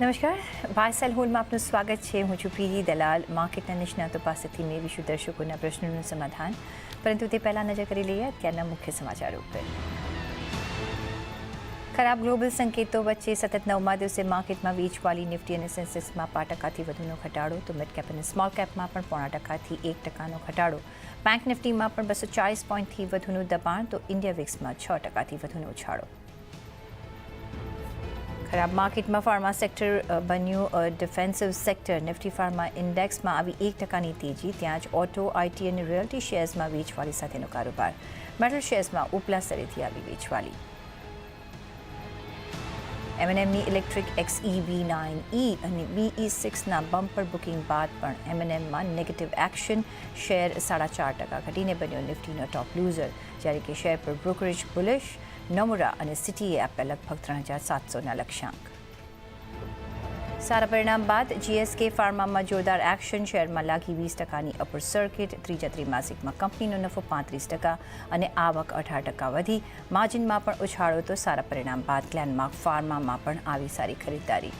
નમસ્કાર. વાયસેલ હોલમાં આપનું સ્વાગત છે. હું છું પીરી દલાલ. માર્કેટના નિષ્ણાતો પાસેથી મેળવીશું દર્શકોના પ્રશ્નોનું સમાધાન. પરંતુ તે પહેલાં નજર કરી લઈએ અત્યારના મુખ્ય સમાચારો ઉપર. ખરાબ ગ્લોબલ સંકેતો વચ્ચે સતત નવમા દિવસે માર્કેટમાં વેચવાલી નિફ્ટી અને સેન્સેક્સમાં પાંચ ટકાથી વધુનો ઘટાડો, તો મિડ કેપ અને સ્મોલ કેપમાં પણ પોણા ટકાથી એક ટકાનો ઘટાડો. બેંક નિફ્ટીમાં પણ બસો ચાળીસ પોઈન્ટથી વધુનું દબાણ, તો ઇન્ડિયા વિક્સમાં છ ટકાથી વધુનો ઉછાળો. ખરાબ માર્કેટમાં ફાર્મા સેક્ટર બન્યું ડિફેન્સિવ સેક્ટર નિફ્ટી ફાર્મા ઇન્ડેક્સમાં આવી એક ટકાની તેજી. ત્યાં જ ઓટો આઈટી અને રિયલ્ટી શેર્સમાં વેચવાલી સાથેનો કારોબાર. મેટલ શેર્સમાં ઉપલા સ્તરેથી આવી વેચવાલી એમએનએમની electric X V nine e અને બીઈ સિક્સના બમ્પર બુકિંગ બાદ પણ એમએનએમમાં નેગેટિવ એક્શન શેર સાડા ચાર ટકા ઘટીને બન્યો નિફ્ટીનો ટોપ લૂઝર જ્યારે કે શેર પર બ્રોકરેજ બુલિશ નમુરા અને સિટીએ આપ્યા લગભગ ત્રણ હજાર સાતસોના લક્ષ્યાંક. સારા પરિણામ બાદ જીએસકે ફાર્મામાં જોરદાર એક્શન શેરમાં લાગી વીસ ટકાની અપર સર્કિટ ત્રીજા ત્રિમાસિકમાં કંપનીનો નફો પાંત્રીસ ટકા અને આવક અઢાર ટકા વધી. માર્જિનમાં પણ ઉછાળો તો સારા પરિણામ બાદ ગ્લેનમાર્ક ફાર્મામાં પણ આવી સારી ખરીદદારી.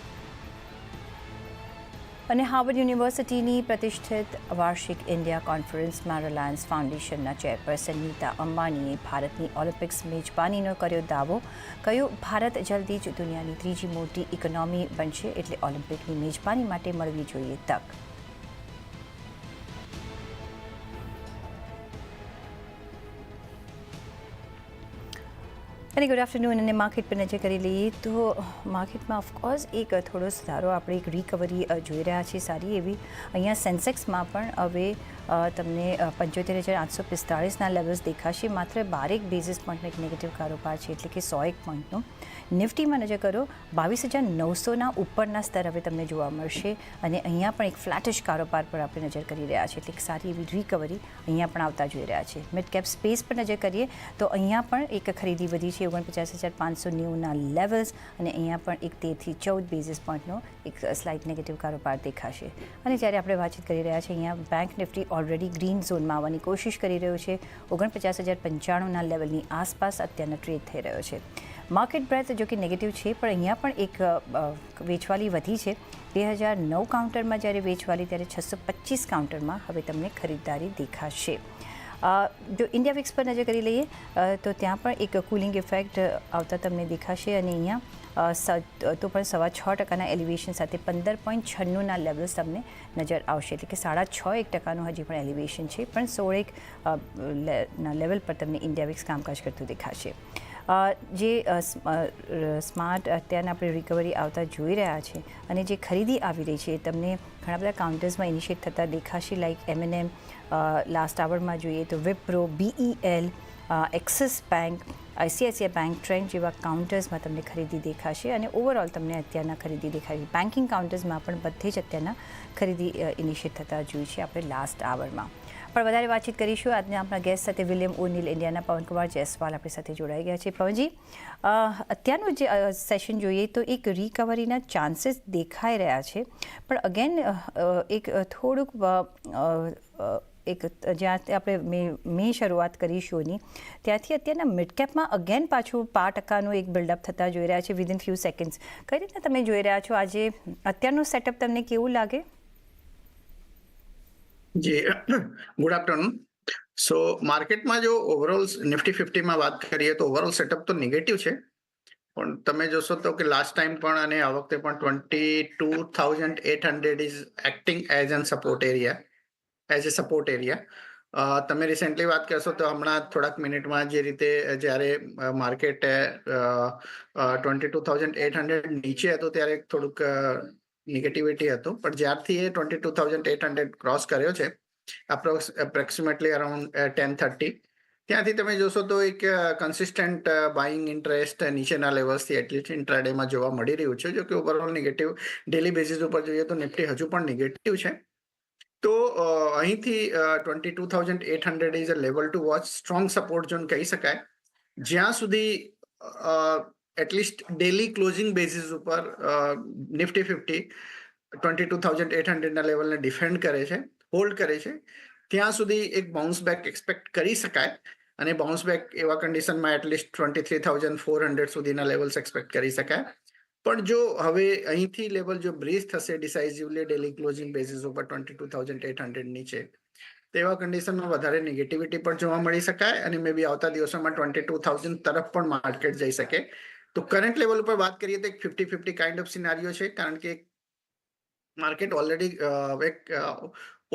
અને હાર્વર્ડ યુનિવર્સિટીની પ્રતિષ્ઠિત વાર્ષિક ઇન્ડિયા કોન્ફરન્સમાં રિલાયન્સ ફાઉન્ડેશનના ચેરપર્સન નીતા અંબાણીએ ભારતની ઓલિમ્પિક્સ મેજબાનીનો કર્યો દાવો, કહ્યું, ભારત જલ્દી જ દુનિયાની ત્રીજી મોટી ઇકોનોમી બનશે એટલે ઓલિમ્પિકની મેજબાની માટે મળવી જોઈએ તક. અને ગુડ આફ્ટરનૂન અને માર્કેટ પર નજર કરી લઈએ તો માર્કેટમાં ઓફકોર્સ એક થોડો સુધારો આપણે એક રિકવરી જોઈ રહ્યા છીએ સારી એવી. અહીંયા સેન્સેક્સમાં પણ હવે તમને પંચોતેર હજાર આઠસો પિસ્તાળીસના લેવલ્સ દેખાશે. માત્ર બારેક બેઝિસ પોઈન્ટનો એક નેગેટિવ કારોબાર છે, એટલે કે સો એક પોઈન્ટનો નિફ્ટીમાં નજર કરો, બાવીસ હજાર નવસોના ઉપરના સ્તર હવે તમને જોવા મળશે. અને અહીંયા પણ એક ફ્લેટિશ કારોબાર પર આપણે નજર કરી રહ્યા છીએ, એટલે એક સારી એવી રિકવરી અહીંયા પણ આવતા જોઈ રહ્યા છે મિડ કેપ સ્પેસ પર નજર કરીએ, તો અહીંયા પણ એક ખરીદી વધી છે, ઓગણપચાસ હજાર પાંચસો નેવુંના લેવલ્સ અને અહીંયા પણ એક તેરથી ચૌદ બેઝિસ પોઈન્ટનો એક સ્લાઇટ નેગેટિવ કારોબાર દેખાશે. અને જ્યારે આપણે વાતચીત કરી રહ્યા છીએ, અહીંયા બેંક નિફ્ટી ઓલરેડી ગ્રીન ઝોનમાં આવવાની કોશિશ કરી રહ્યો છે. ઓગણપચાસ હજાર પંચાણુંના લેવલની આસપાસ અત્યારનો ટ્રેડ થઈ રહ્યો છે. માર્કેટ બ્રેથ જો કે નેગેટિવ છે, પણ અહીંયા પણ એક વેચવાલી વધી છે. બે હજાર નવ કાઉન્ટરમાં જ્યારે વેચવાલી, ત્યારે છસો પચીસ કાઉન્ટરમાં હવે તમને ખરીદદારી દેખાશે. જો ઇન્ડિયા વિક્સ પર નજર કરી લઈએ તો ત્યાં પણ એક કુલિંગ ઇફેક્ટ આવતા તમને દેખાશે અને અહીંયા તો પણ સવા છ ટકાના એલિવેશન સાથે પંદર પોઈન્ટ છન્નુંના લેવલ્સ તમને નજર આવશે. એટલે કે સાડા છ એક ટકાનું હજી પણ એલિવેશન છે. પણ સોળેક ના લેવલ પર તમને ઇન્ડિયા વિક્સ કામકાજ કરતું દેખાશે. જે સ્માર્ટ અત્યારના આપણે રિકવરી આવતા જોઈ રહ્યા છે અને જે ખરીદી આવી રહી છે તમને ઘણા બધા કાઉન્ટર્સમાં ઇનિશિએટ થતાં દેખાશે. લાઇક એમએનએમ લાસ્ટ આવરમાં જોઈએ તો Wipro BEL Axis bank ICICI bank trend જેવા કાઉન્ટર્સમાં તમને ખરીદી દેખાશે અને ઓવરઓલ તમને અત્યારના ખરીદી દેખાશે. બેન્કિંગ કાઉન્ટર્સમાં પણ બધે જ અત્યારના ખરીદી ઇનિશિએટ થતાં જોઈ છે આપણે લાસ્ટ આવરમાં પણ વધારે વાતચીત કરીશું. આજના આપણા ગેસ્ટ સાથે વિલિયમ ઓનિલ ઇન્ડિયાના પવનકુમાર જયસ્વાલ આપણી સાથે જોડાઈ ગયા છે. પવનજી અત્યારનું જે સેશન જોઈએ તો એક રિકવરીના ચાન્સીસ દેખાઈ રહ્યા છે. પણ અગેન એક થોડુંક એક, જ્યાં આપણે મેં મેં શરૂઆત કરી શોની, ત્યાંથી અત્યારના મિડકેપમાં અગેન પાછું પાંચ ટકાનું એક બિલ્ડઅપ થતા જોઈ રહ્યા છે વિધિન ફ્યુ સેકન્ડ્સ કઈ રીતના તમે જોઈ રહ્યા છો? આજે અત્યારનું સેટઅપ તમને કેવું લાગે? જી ગુડ આફ્ટરનૂન સો માર્કેટમાં જો ઓવરઓલ નિફ્ટી ફિફ્ટીમાં વાત કરીએ તો ઓવરઓલ સેટઅપ તો નેગેટિવ છે. પણ તમે જોશો તો કે લાસ્ટ ટાઈમ પણ અને આ વખતે પણ twenty two thousand eight hundred is acting as an support area as a support area તમે રિસેન્ટલી વાત કરશો તો હમણાં થોડાક મિનિટમાં જે રીતે, જ્યારે market twenty two thousand eight hundred નીચે હતું ત્યારે થોડુંક નેગેટિવિટી હતું. પણ જ્યારથી એ twenty two thousand eight hundred cross કર્યો છે approx approximately around ten thirty ત્યાંથી તમે જોશો તો એક કન્સિસ્ટન્ટ બાઇંગ ઇન્ટરેસ્ટ નીચેના લેવલ્સથી એટલીસ્ટ ઇન્ટ્રાડેમાં જોવા મળી રહ્યું છે. જો કે ઓવરઓલ નેગેટિવ ડેલી બેસિસ ઉપર જોઈએ તો નિફ્ટી હજુ પણ નેગેટિવ છે. તો અહીંથી twenty two thousand eight hundred is a level to watch strong support zone કહી શકાય. જ્યાં સુધી at least daily closing basis ઉપર Nifty fifty twenty two thousand eight હંડ્રેડના લેવલને ડિફેન્ડ કરે છે હોલ્ડ કરે છે, ત્યાં સુધી એક બાઉન્સ બેક એક્સપેક્ટ કરી શકાય અને બાઉન્સ બેક એવા કન્ડિશનમાં at least twenty three thousand four hundred સુધીના લેવલ્સ એક્સપેક્ટ કરી શકાય. પણ જો હવે અહીંથી લેવલ જો બ્રીઝ થશે ડિસાઇઝિવલી ડેલી ક્લોઝિંગ બેસિસ ઉપર twenty two thousand eight hundred નીચે તેવા કન્ડિશનમાં વધારે નેગેટિવિટી પણ જોવા મળી શકાય અને મે બી આવતા દિવસોમાં ટ્વેન્ટી ટુ થાઉઝન્ડ તરફ પણ માર્કેટ જઈ શકે. તો કરંટ લેવલ ઉપર વાત કરીએ તો એક fifty fifty kind of scenario છે, કારણ કે માર્કેટ ઓલરેડી એક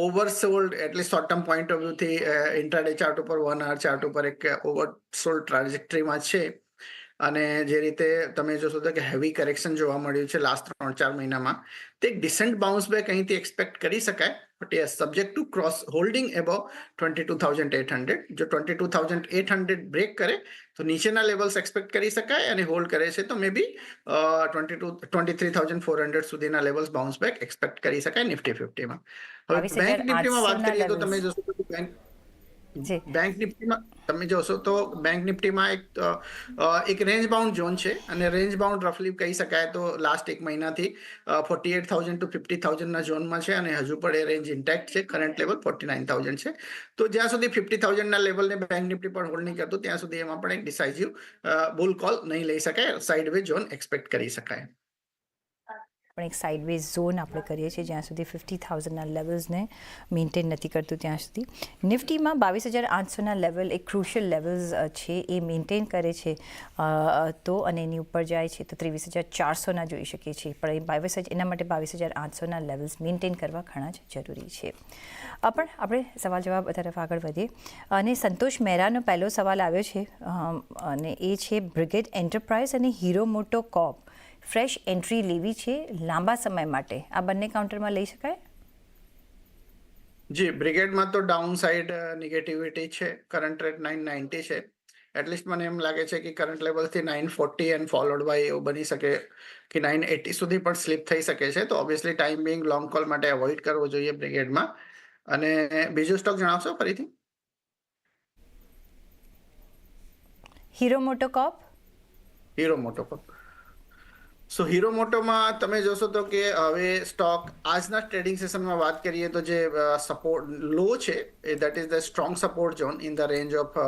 ઓવરસોલ્ડ એટલે શોર્ટ ટર્મ પોઈન્ટ ઓફ વ્યૂથી ઇન્ટ્રાડે ચાર્ટ ઉપર વન આવર ચાર્ટ ઉપર એક ઓવરસોલ્ડ ટ્રાન્ઝેક્ટરીમાં છે. અને જે રીતે તમે જોશો તો કે હેવી કરેક્શન જોવા મળ્યું છે લાસ્ટ ત્રણ ચાર મહિનામાં. તે એક ડિસન્ટ બાઉન્સ બેક અહીંથી એક્સપેક્ટ કરી શકાય but yes subject to cross holding above twenty two thousand eight hundred જો twenty two thousand eight hundred break કરે તો નીચેના લેવલ્સ એક્સપેક્ટ કરી શકાય અને હોલ્ડ કરે છે તો may be twenty two twenty three thousand four hundred સુધીના લેવલ્સ બાઉન્સ બેક એક્સપેક્ટ કરી શકાય નિફ્ટી ફિફ્ટીમાં હવે બેંક નિફ્ટીમાં વાત કરીએ તો તમે જોશો બેંક બેંક નિફ્ટીમાં તમે જોશો તો બેંક નિફ્ટીમાં એક એક રેન્જ બાઉન્ડ ઝોન છે અને રેન્જ બાઉન્ડ રફલી કહી શકાય તો લાસ્ટ એક મહિનાથી forty eight thousand to fifty થાઉઝન્ડના ઝોનમાં છે અને હજુ પણ એ રેન્જ ઇન્ટેક્ટ છે. Current level forty nine thousand છે. તો જ્યાં સુધી ફિફ્ટી થાઉઝન્ડના લેવલને બેંક નિફ્ટી પણ હોલ્ડ નહીં કરતું, ત્યાં સુધી એમાં પણ એક ડિસાઇઝિવ બુલ કોલ નહીં લઈ શકાય સાઇડ વે ઝોન એક્સપેક્ટ કરી શકાય. પણ એક સાઇડવેઝ ઝોન આપણે કરીએ છીએ, જ્યાં સુધી ફિફ્ટી થાઉઝન્ડના લેવલ્સને મેન્ટેન નથી કરતું ત્યાં સુધી. નિફ્ટીમાં બાવીસ હજાર આઠસોના લેવલ એક ક્રુશિયલ લેવલ્સ છે, એ મેન્ટેન કરે છે. તો અને એની ઉપર જાય છે તો ત્રેવીસ હજાર ચારસોના જોઈ શકીએ છીએ. પણ એ બાવીસ હજાર એના માટે બાવીસ હજાર આઠસોના લેવલ્સ મેન્ટેન કરવા ઘણા જ જરૂરી છે. પણ આપણે સવાલ જવાબ તરફ આગળ વધીએ. અને સંતોષ મહેરાનો પહેલો સવાલ આવ્યો છે અને એ છે, બ્રિગેડ એન્ટરપ્રાઇઝ અને હીરો મોટો કોપ. ફ્રેશ એન્ટ્રી લેવી છે લાંબા સમય માટે. આ બંને કાઉન્ટરમાં લઈ શકાય? જી બ્રિગેડમાં તો ડાઉન સાઇડ નેગેટિવિટી છે. કરંટ રેટ નાઇન નાઇન્ટી છે. એટલીસ્ટ મને એમ લાગે છે કે current લેવલથી nine forty and followed by એવું બની શકે કે નાઇન એટી સુધી પણ સ્લીપ થઈ શકે છે. તો obviously time being long call માટે અવોઇડ કરવો જોઈએ બ્રિગેડમાં. અને બીજો સ્ટોક જણાવશો ફરીથી? હીરો મોટો કોપ હીરો મોટો સો હીરો મોટોમાં તમે જોશો તો કે હવે સ્ટોક આજના ટ્રેડિંગ સેશનમાં વાત કરીએ તો જે સપોર્ટ લો છે, એ that is the strong support zone in the range of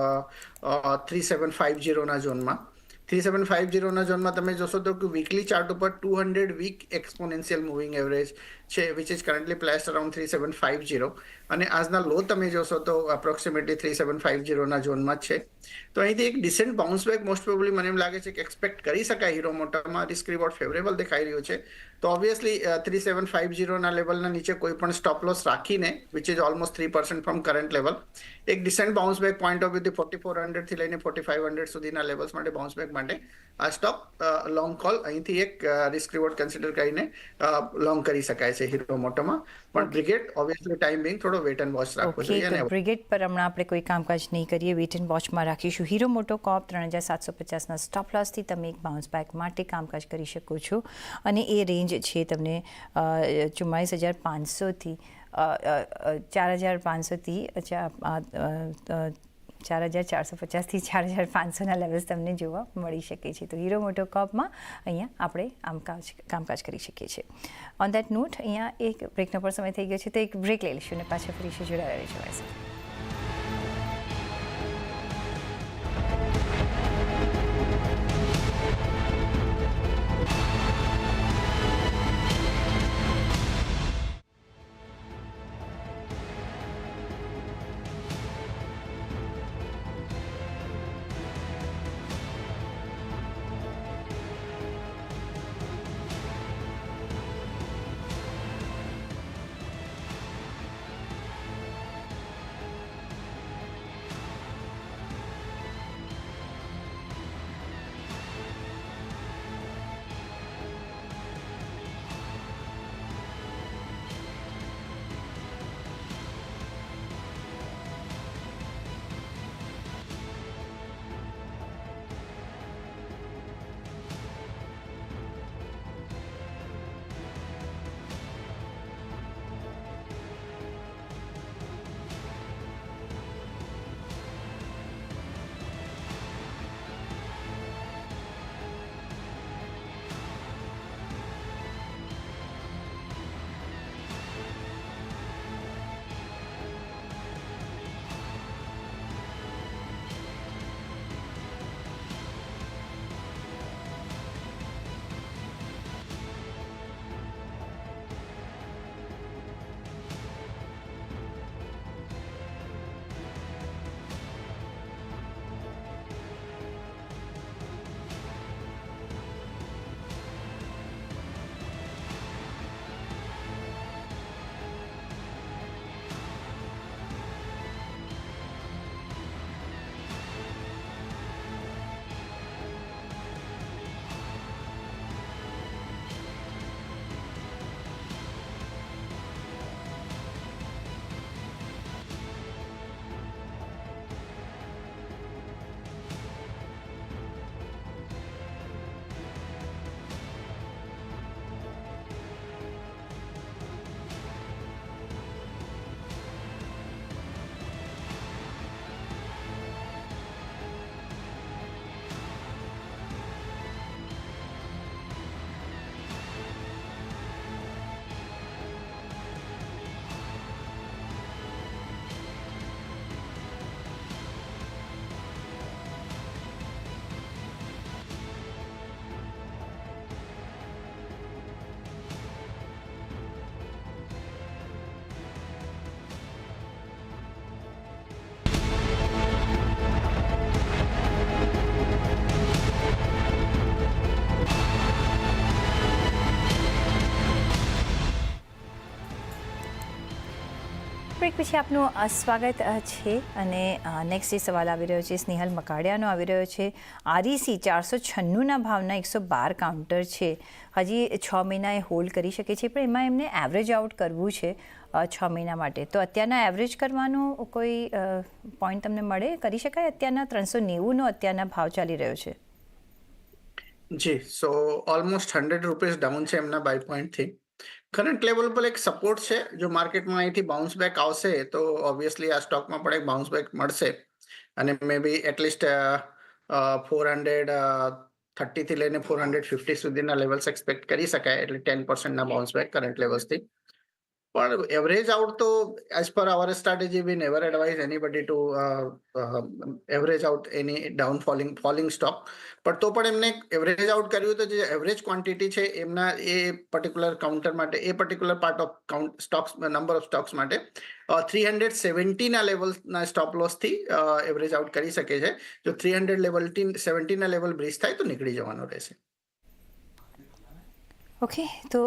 three seven five જીરોના ઝોનમાં થ્રી સેવન ફાઇવ જીરોના ઝોનમાં તમે જોશો તો કે વીકલી ચાર્ટ ઉપર two hundred week exponential moving average છે which is currently placed around three seven five zero અને આજના લો તમે જોશો તો અપ્રોક્સિમેટલી થ્રી સેવન ફાઇવ જીરોના ઝોનમાં જ છે. તો અહીંથી એક decent bounce back most probably મને એમ લાગે છે કે એક્સપેક્ટ કરી શકાય હીરો મોટરમાં રિસ્ક રિવોર્ડ ફેવરેબલ દેખાઈ રહ્યું છે. તો ઓબ્વિયસલી થ્રી સેવન ફાઇવ જીરોના લેવલના નીચે કોઈ પણ સ્ટોપ લોસ રાખીને which is almost three percent from current level એક decent bounce back point of વ્યૂથી forty four હંડ્રેડથી લઈને ફોર્ટી ફાઇવ હંડ્રેડ સુધીના લેવલ્સ માટે બાઉન્સ બેક માટે આ સ્ટોક લોંગ કોલ અહીંથી એક રિસ્ક રિવોર્ડ કન્સિડર કરીને લોંગ કરી શકાય છે. હીરો મોટોમાં. પણ બ્રિગેડ ઓબ્વિયસલી ટાઈમ બિંગ થોડો વેટ એન્ડ વોચ રાખવો જોઈએ અને બ્રિગેડ પર હમણાં આપણે કોઈ કામકાજ નહીં કરીએ વેટ એન્ડ વોચમાં રાખીશું. હીરો મોટો કોપ ત્રણ હજાર સાતસો પચાસના સ્ટોપ લોસથી તમે એક બાઉન્સ બેક માટે કામકાજ કરી શકો છો. અને એ રેન્જ છે તમને ચુમ્માલીસ હજાર પાંચસોથી ચાર હજાર પાંચસોથી ચાર હજાર ચારસો પચાસથી ચાર હજાર પાંચસોના લેવલ્સ તમને જોવા મળી શકે છે. તો હીરો મોટો કપમાં અહીંયા આપણે આમ કાજ, કામકાજ કરી શકીએ છીએ. ઓન દેટ નોટ અહીંયા એક બ્રેકનો પણ સમય થઈ ગયો છે. તો એક બ્રેક લઈ લઈશું અને પાછા ફરીશું જોડાયા રહીશું પછી આપનું સ્વાગત છે અને નેક્સ્ટ જે સવાલ આવી રહ્યો છે, સ્નેહલ મકાડિયાનો આવી રહ્યો છે. આરઈસી ચારસો છન્નુંના ભાવના એકસો બાર કાઉન્ટર છે. હજી છ મહિના એ હોલ્ડ કરી શકે છે, પણ એમાં એમને એવરેજ આઉટ કરવું છે છ મહિના માટે. તો અત્યારના એવરેજ કરવાનો કોઈ પોઈન્ટ તમને મળે? કરી શકાય? અત્યારના ત્રણસો નેવુંનો અત્યારના ભાવ ચાલી રહ્યો છે. જી so almost hundred rupees down છે એમના બાય પોઈન્ટથી કરંટ લેવલ પર એક સપોર્ટ છે. જો માર્કેટમાં અહીંથી બાઉન્સ બેક આવશે, તો ઓબ્વિયસલી આ સ્ટોકમાં પણ એક બાઉન્સ બેક મળશે. અને may be at least four hundred થર્ટીથી લઈને ફોર હંડ્રેડ ફિફ્ટી સુધીના લેવલ્સ એક્સપેક્ટ કરી શકાય. એટલે ટેન પર્સન્ટના બાઉન્સ બેક કરંટ લેવલ્સથી પણ એવરેજ આઉટ તો as per our strategy we never advise anybody to average out any down falling falling stock પણ તો પણ એમને એવરેજ આઉટ કર્યું તો જે એવરેજ ક્વોન્ટિટી છે, એમના એ પર્ટિક્યુલર કાઉન્ટર માટે, એ particular part of count stocks number of stocks માટે થ્રી હંડ્રેડ સેવન્ટીના લેવલના સ્ટોપ લોસથી એવરેજ આઉટ કરી શકે છે. જો થ્રી હંડ્રેડ લેવલ સેવન્ટીના લેવલ બ્રિજ થાય તો નીકળી જવાનું રહેશે. ઓકે તો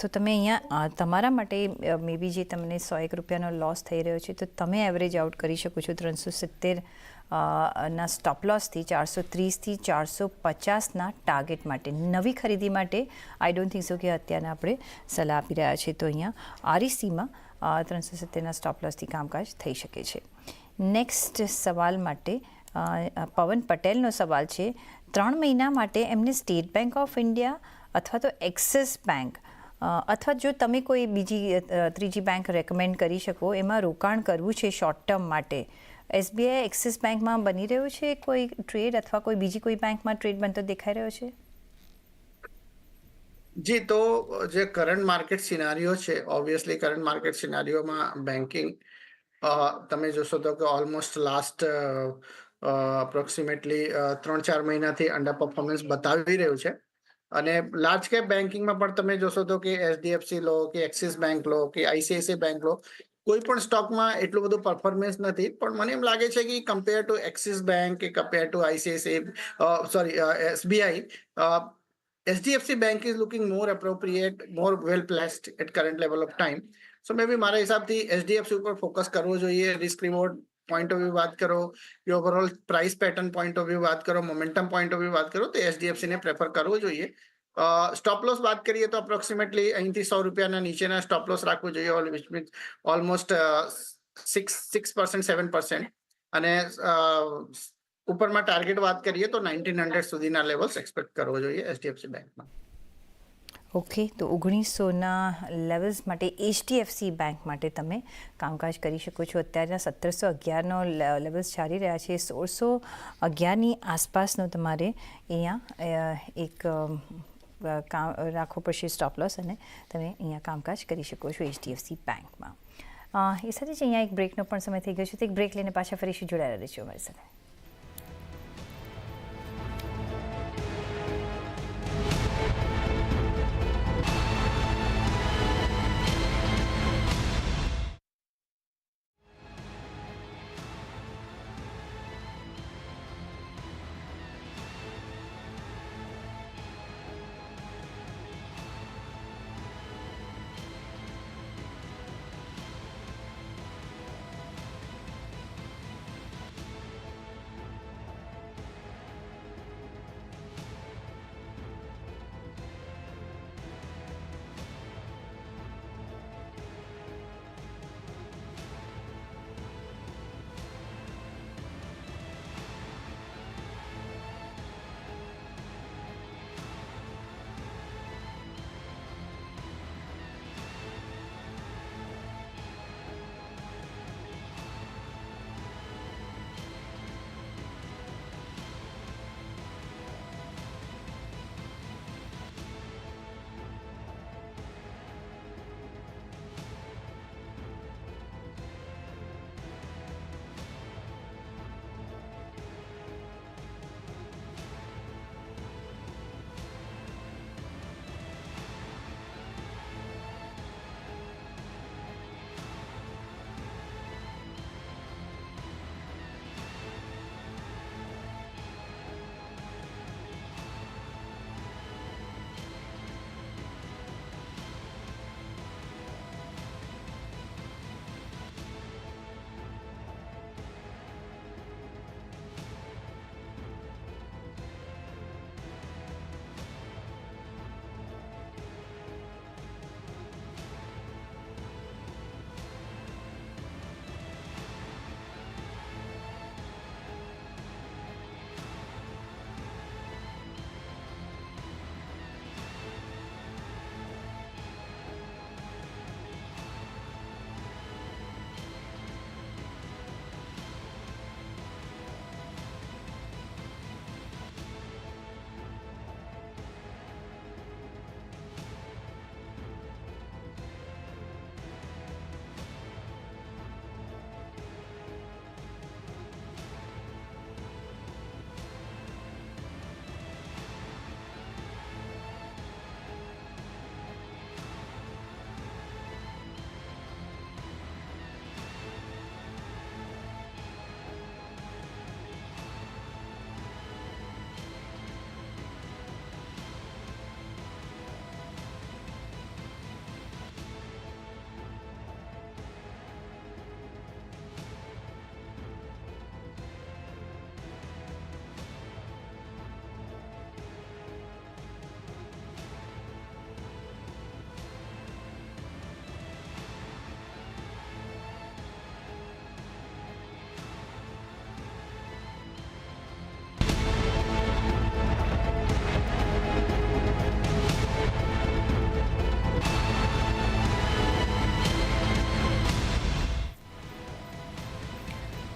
તો તમે અહીંયા તમારા માટે મે બી જે તમને સો એક રૂપિયાનો લોસ થઈ રહ્યો છે, તો તમે એવરેજ આઉટ કરી શકો છો ત્રણસો સિત્તેર ના સ્ટોપ લોસથી ચારસો ત્રીસથી ચારસો પચાસના ટાર્ગેટ માટે. નવી ખરીદી માટે આઈ ડોન્ટ થિંક સો કે અત્યારના આપણે સલાહ આપી રહ્યા છીએ. તો અહીંયા આરઈસીમાં ત્રણસો સિત્તેરના સ્ટોપ લોસથી કામકાજ થઈ શકે છે. નેક્સ્ટ સવાલ માટે પવન પટેલનો સવાલ છે. ત્રણ મહિના માટે એમને સ્ટેટ બેંક ઓફ ઇન્ડિયા અથવા તો એક્સિસ બેંક અથવા જો તમે કોઈ બીજી ત્રીજી બેંક રેકમેન્ડ કરી શકો, એમાં રોકાણ કરવું છે શોર્ટ ટર્મ માટે. એસબીઆઈ એક્સિસ બેંકમાં બની રહ્યો છે? કોઈ ટ્રેડ અથવા કોઈ બીજી કોઈ બેંકમાં ટ્રેડ બનતો દેખાઈ રહ્યો છે? જી, તો જે કરંટ માર્કેટ સિનારીઓ છે ઓબ્વિયસલી કરંટ માર્કેટ સિનારીઓમાં બેન્કિંગ તમે જોશો તો કે ઓલમોસ્ટ લાસ્ટ અપ્રોક્સિમેટલી ત્રણ ચાર મહિનાથી અંડર પરફોર્મન્સ બતાવી રહ્યું છે. અને લાર્જ કેપ બેન્કિંગમાં પણ તમે જોશો તો કે એચડીએફસી લો, કે એક્સિસ બેંક લો, કે આઈસીઆઈસી બેંક લો, કોઈ પણ સ્ટોકમાં એટલું બધું પરફોર્મન્સ નથી. પણ મને એમ લાગે છે કે કમ્પેર ટુ એક્સિસ બેંક કે compare to ICIC sorry SBI HDFC bank is looking more more more well well at at level of time so may be મારા હિસાબથી એચડીએફસી ઉપર ફોકસ કરવો જોઈએ risk reward point of view વાત કરો કે overall price pattern point of view વાત કરો મોમેન્ટમ પોઈન્ટ ઓફ વ્યૂ વાત કરો, તો એચડીએફસીને પ્રેફર કરવો જોઈએ. સ્ટોપ લોસ વાત કરીએ તો અપ્રોક્સિમેટલી અહીંથી સો રૂપિયાના નીચેના સ્ટોપ લોસ રાખવું જોઈએ which means almost six six percent seven percent અને ઉપરમાં ટાર્ગેટ વાત કરીએ તો નાઇન્ટીન હંડ્રેડ સુધીના લેવલ્સ એક્સપેક્ટ કરવો જોઈએ એચડીએફસી બેંકમાં ઓકે, તો ઓગણીસોના લેવલ્સ માટે એચડીએફસી બેંક માટે તમે કામકાજ કરી શકો છો. અત્યારના સત્તરસો અગિયારનો લેવલ્સ ચાલી રહ્યા છે. સોળસો અગિયારની આસપાસનો તમારે અહીંયા એક કામ, રાખવો પડશે સ્ટોપ લોસ અને તમે અહીંયા કામકાજ કરી શકો છો એચડીએફસી બેંકમાં એ સાથે જ અહીંયા એક બ્રેકનો પણ સમય થઈ ગયો છે. તો એક બ્રેક લઈને પાછા ફરીશું જોડાયેલા રહીશું અમારી સાથે.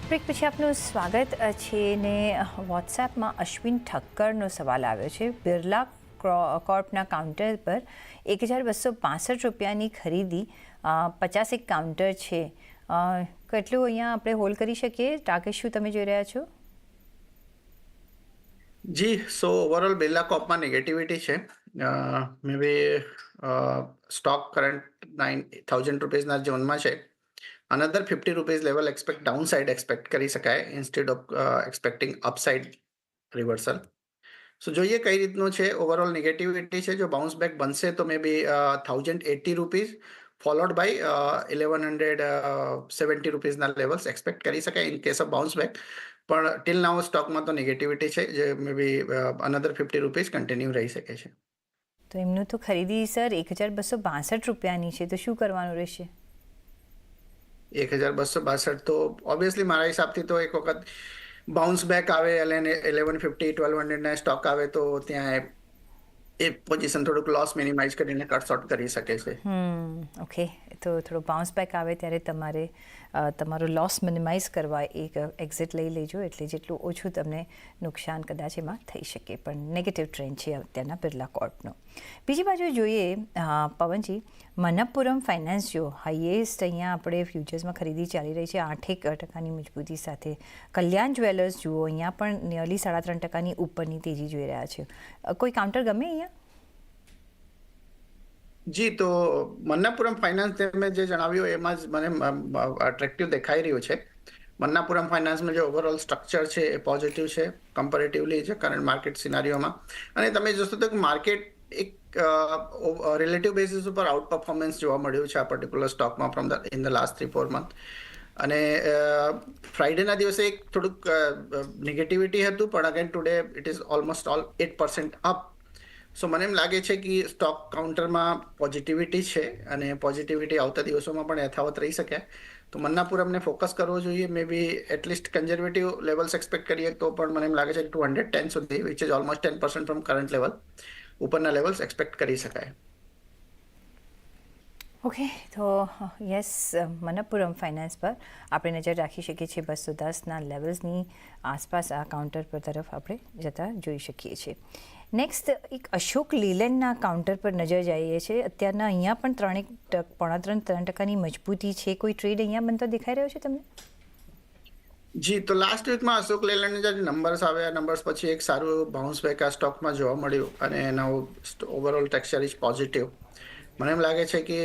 બ્રેક પછી આપનું સ્વાગત છે ને વોટ્સએપમાં અશ્વિન ઠક્કરનો સવાલ આવ્યો છે. બિરલા ક્રો- કોર્પના કાઉન્ટર પર એક હજાર બસો પાસઠ રૂપિયાની ખરીદી પચાસેક કાઉન્ટર છે. કેટલું અહીંયા આપણે હોલ્ડ કરી શકીએ? ટાર્ગેટ શું તમે જોઈ રહ્યા છો? જી, સો ઓવરઓલ બિરલા કોર્પમાં નેગેટિવિટી છે. May stock current nine thousand રૂપીઝના ઝોનમાં છે. Fifty rupees level expect down side expect કરી શકાય instead of expecting upside reversal so જોઈએ કઈ રીતનું છે ઓવરઓલ નેગેટિવિટી છે જો બાઉન્સ બેક બનશે તો may be thousand eighty rupees followed by eleven hundred seventy રૂપીઝના levels expect કરી શકાય in case of bounce back પણ ટિલ નાઉ સ્ટોકમાં તો નેગેટિવિટી છે જે may be another fifty rupees continue રહી શકે છે તો એમનું તો ખરીદી, સર, એક હજાર બસો બાસઠ રૂપિયાની છે, તો શું કરવાનું રહેશે? એક હજાર બસો બાસઠ. તો ઓબ્વિયસલી મારા હિસાબથી તો એક વખત બાઉન્સ બેક આવે, અને ઇલેવન ફિફ્ટી ટ્વેલ્વ હંડ્રેડના સ્ટોક આવે, તો ત્યાં એ પોઝિશન થોડુંક લોસ મિનિમાઇઝ કરીને કટ શોર્ટ કરી શકે છે. ઓકે તો થોડો બાઉન્સ બેક આવે ત્યારે તમારે તમારો લોસ મિનિમાઇઝ કરવા એક એક્ઝિટ લઈ લેજો, એટલે જેટલું ઓછું તમને નુકસાન કદાચ એમાં થઈ શકે. પણ નેગેટિવ ટ્રેન્ડ છે અત્યારના બિરલા કોર્ટનો બીજી બાજુ જોઈએ પવનજી મનપ્પુરમ ફાઇનાન્સ જો હાઈએસ્ટ અહીંયા આપણે ફ્યુચર્સમાં ખરીદી ચાલી રહી છે. આઠેક ટકાની મજબૂતી સાથે. કલ્યાણ જ્વેલર્સ જુઓ, અહીંયા પણ નિયરલી સાડા ત્રણ ટકાની ઉપરની તેજી જોઈ રહ્યા છે. કોઈ કાઉન્ટર ગમે અહીંયા? જી, તો મન્નાપુરમ ફાઇનાન્સ તમે જે જણાવ્યું, એમાં જ મને અટ્રેક્ટિવ દેખાઈ રહ્યું છે. મન્નાપુરમ ફાઇનાન્સનું જે ઓવરઓલ સ્ટ્રક્ચર છે, એ પોઝિટિવ છે કમ્પેરેટિવલી છે કરંટ માર્કેટ સિનારીઓમાં અને તમે જોશો તો માર્કેટ એક રિલેટિવ બેસિસ ઉપર આઉટ પરફોર્મન્સ જોવા મળ્યું છે આ પર્ટિક્યુલર સ્ટોકમાં from the in the last three four month અને ફ્રાઇડેના દિવસે એક થોડુંક નેગેટિવિટી હતું, પણ again today it is almost all eight percent up so મને એમ લાગે છે કે સ્ટોક કાઉન્ટરમાં પોઝિટિવિટી છે અને પોઝિટિવિટી આવતા દિવસોમાં પણ યથાવત રહી શકે. તો મન્નાપુરમને ફોકસ કરવો જોઈએ maybe at least conservative levels expect કરીએ તો પણ મને એમ લાગે છે ટુ હંડ્રેડ ટેન સુધી which is almost ten percent from current level ઉપરના લેવલ્સ એક્સપેક્ટ કરી શકાય. ઓકે તો યસ મનપ્પુરમ ફાઇનાન્સ પર આપણે નજર રાખી શકીએ છીએ બસો દસના લેવલ્સની આસપાસ આ કાઉન્ટર પર તરફ આપણે જતા જોઈ શકીએ છીએ. નેક્સ્ટ એક અશોક લીલેન્ડના કાઉન્ટર પર નજર જઈએ છીએ. અત્યારના અહીંયા પણ ત્રણેક પોણા ત્રણ ત્રણ ટકાની મજબૂતી છે. કોઈ ટ્રેડ અહીંયા બનતો દેખાઈ રહ્યો છે તમને? જી, તો લાસ્ટ વીકમાં અશોક લેલેન્ડના જે નંબર્સ આવ્યા નંબર્સ પછી એક સારું બાઉન્સ બેક આ સ્ટોકમાં જોવા મળ્યું અને એનો ઓવરઓલ ટેક્સચર ઇઝ પોઝિટિવ મને એમ લાગે છે કે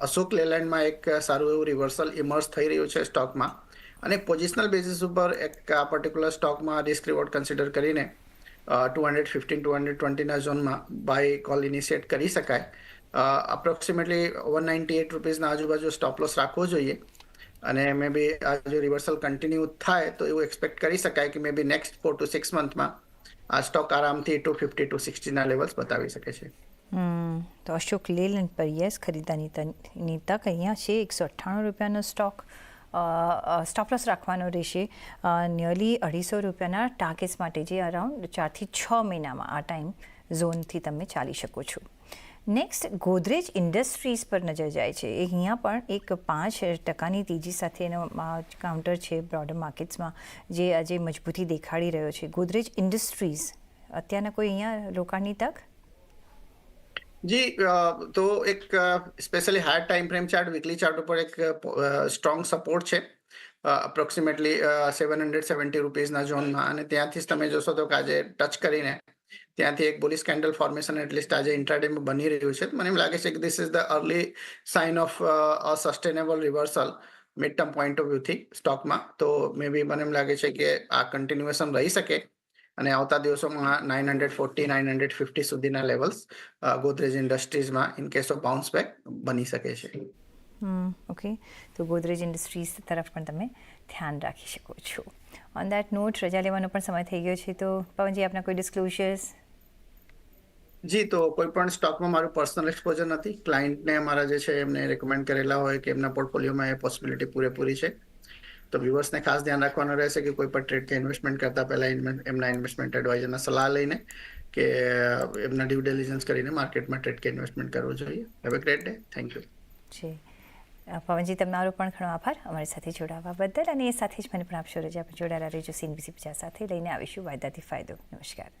અશોક લેલેન્ડમાં એક સારું એવું રિવર્સલ ઇમર્સ થઈ રહ્યું છે સ્ટોકમાં અને પોઝિશનલ બેસિસ ઉપર એક આ પર્ટિક્યુલર સ્ટોકમાં રિસ્ક રિવોર્ડ કન્સિડર કરીને two hundred fifteen two hundred ટ્વેન્ટીના ઝોનમાં બાય કોલ ઇનિશિએટ કરી શકાય. અપ્રોક્સિમેટલી વન નાઇન્ટી એટ રૂપીઝના આજુબાજુ સ્ટોપ લોસ રાખવો જોઈએ. અને મે બી આ જો રિવર્સલ કન્ટિન્યુ થાય તો એવું એક્સપેક્ટ કરી શકાય કે may be next four two six મંથમાં આ સ્ટોક આરામથી ટુ ફિફ્ટી ટુ સિક્સટીના લેવલ્સ બતાવી શકે છે. તો અશોક લેલેન્ડ પર યસ, ખરીદાની તન- ની તક અહીંયા છે, એકસો અઠ્ઠાણું રૂપિયાનો સ્ટોક સ્ટોપ લોસ રાખવાનો રહેશે. નિયરલી અઢીસો રૂપિયાના ટાર્ગેટ્સ માટે જે અરાઉન્ડ ચારથી છ મહિનામાં આ ટાઈમ ઝોનથી તમે ચાલી શકો છો. નેક્સ્ટ ગોદરેજ ઇન્ડસ્ટ્રીઝ પર નજર જાય છે. એ અહીંયા પણ એક પાંચ ટકાની તેજી સાથે એનો કાઉન્ટર છે બ્રોડર માર્કેટ્સમાં જે આજે મજબૂતી દેખાડી રહ્યો છે. ગોદરેજ ઇન્ડસ્ટ્રીઝ અત્યારના કોઈ અહીંયા રોકાણની તક? જી તો એક specially higher time frame chart weekly chart ઉપર એક સ્ટ્રોંગ સપોર્ટ છે. અપ્રોક્સિમેટલી સેવન હંડ્રેડ સેવન્ટી રૂપીઝના ઝોનમાં અને ત્યાંથી જ તમે જોશો તો કે આજે ટચ કરીને ત્યાંથી એક બોલી સ્કેન્ડલ ફોર્મેશન એટલીસ્ટ આજે ઇન્ટ્રાડેમાં બની રહ્યું છે. મને એમ લાગે છે કે this is the early sign of a sustainable reversal mid term point of વ્યૂથી સ્ટોકમાં તો મે બી મને એમ લાગે છે કે આ કન્ટિન્યુએશન રહી શકે અને આવતા દિવસોમાં nine hundred forty nine hundred fifty સુધીના levels Godrej ઇન્ડસ્ટ્રીઝમાં in case of bounce back બની શકે છે. ઓકે તો ગોદરેજ ઇન્ડસ્ટ્રીઝ તરફ પણ તમે ધ્યાન રાખી શકો છો. ઓન દેટ નોટ રજા લેવાનો પણ સમય થઈ ગયો છે. તો પવનજી, આપના કોઈ ડિસ્ક્લોઝર્સ જી, તો કોઈ પણ સ્ટોકમાં મારું પર્સનલ એક્સપોઝર નથી. ક્લાયન્ટને અમારા જે છે, એમને રેકમેન્ડ કરેલા હોય કે એમના પોર્ટફોલિયોમાં એ પોસિબિલિટી પૂરેપૂરી છે. તો વ્યુઅર્સને ખાસ ધ્યાન રાખવાનું રહેશે કે કોઈ પણ ટ્રેડ કે ઇન્વેસ્ટમેન્ટ કરતા પહેલા એમના ઇન્વેસ્ટમેન્ટ એડવાઇઝરના સલાહ લઈને કે એમના ડ્યુ ડિલિજન્સ કરીને માર્કેટમાં ટ્રેડ કે ઇન્વેસ્ટમેન્ટ કરવું જોઈએ. Have a great day thank you ji. Pavanji તમારો પણ ઘણો આભાર. અમારી સાથે જોડાવા બદલ અને એ સાથે જ મને પણ આપશો રજા આપણે જોડાયેલા રહેજો. સીનબીસી બીજા સાથે લઈને આવીશું વાયદાથી ફાયદો. નમસ્કાર.